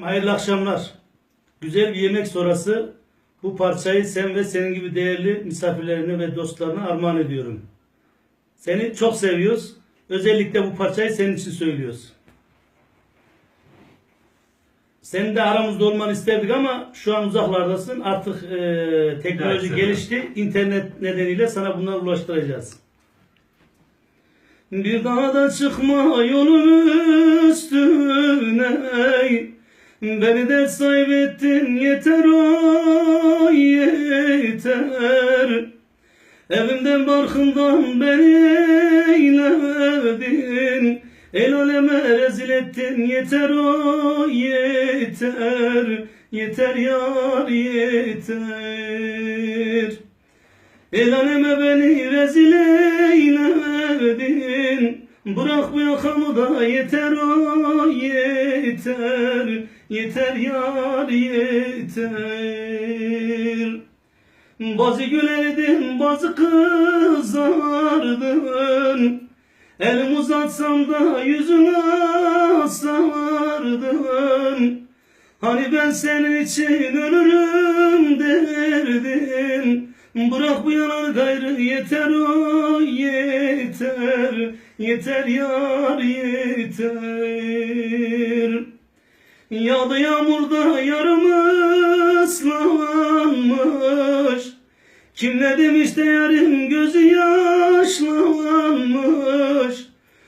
Hayırlı akşamlar. Güzel bir yemek sonrası bu parçayı sen ve senin gibi değerli misafirlerine ve dostlarına armağan ediyorum. Seni çok seviyoruz. Özellikle bu parçayı senin için söylüyoruz. Senin de aramızda olmanı isterdik ama şu an uzaklardasın. Artık e, teknoloji Evet, gelişti. İnternet nedeniyle sana bunları ulaştıracağız. Bir daha da çıkma yolun üstüne Beni de saybettin yeter o yeter. Evimden barkından beni eyledin El aleme rezil ettin yeter o yeter. Yeter yar yeter. El aleme beni rezil eyledin Bırak bu yakamı da yeter o yeter. Yeter yar yeter. Bazı gülerdin bazı kızardın Elim uzatsam da yüzüne sardın Hani ben senin için ölürüm derdin Bırak bu yalan gayrı yeter o yeter Yeter yar yeter. Yağdı yağmurda yarım ıslanmış. Kim ne demiş de yarın gözü yaşlanmış.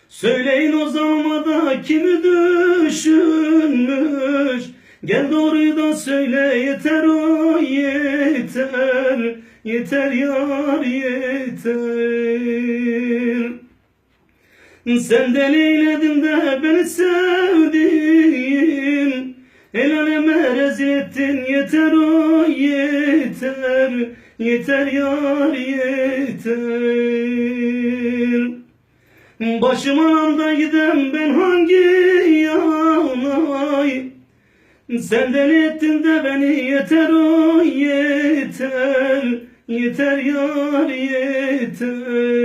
Söyleyin o zamanda kimi düşünmüş? Gel doğruyu da söyle yeter o yeter. Yeter yar yeter Sen deleyledin de beni sevdin. El aleme rezil ettin yeter o yeter. Yeter yar yeter. Başım anda giden ben hangi yanay? Sen deli ettin de beni yeter o yeter. Yeter yar yeter